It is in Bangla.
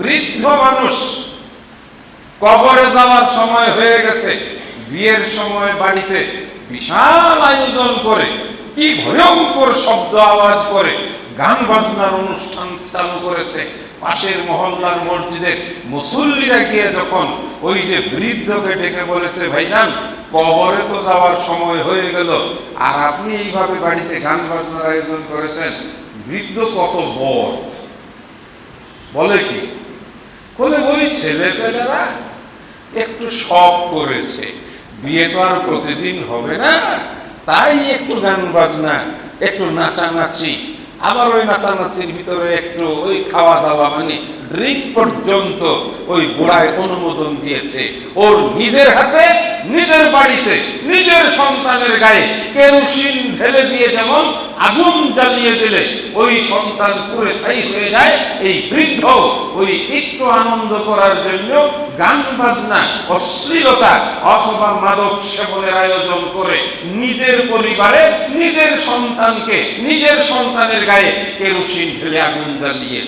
বৃদ্ধ মানুষ কবরে যাওয়ার সময় হয়ে গেছে, বিয়ের সময় বাড়িতে বিশাল আয়োজন করে, কি ভয়ঙ্কর শব্দ আওয়াজ করে, গান বাজনার অনুষ্ঠান চালু করেছে। পাশের মহল্লার মসজিদে মুসল্লিরা গিয়ে যখন ওই যে বৃদ্ধকে ডেকে বলেছে, ভাইজান, কবরে তো যাওয়ার সময় হয়ে গেল, আর আপনি এইভাবে বাড়িতে গান বাজনার আয়োজন করেছেন, বৃদ্ধ কত বধ বলে কি? বলে ওই ছেলে পেলেরা একটু শখ করেছে। বিয়ে তো আর প্রতিদিন হবে না। তাই একটু গান বাজনা একটু নাচানাচি। আবার ওই নাচানাচির ভিতরে একটু ওই খাওয়া দাওয়া মানে ড্রিঙ্ক পর্যন্ত ওই গোড়ায় অনুমোদন দিয়েছে। ওর নিজের হাতে নিজের বাড়িতে, নিজের সন্তানের গায়ে কেরোসিন ঢেলে দিয়ে যেমন আগুন জ্বালিয়ে দিলে, ওই সন্তান পুরে ছাই হয়ে যায়, এই বৃদ্ধ ওই একটু আনন্দ করার জন্য গান বাজনা, অশ্লীলতা অথবা মাদক সেবনের আয়োজন করে নিজের পরিবারে নিজের সন্তানকে, নিজের সন্তানের গায়ে কেরোসিন ঢেলে আগুন জ্বালিয়ে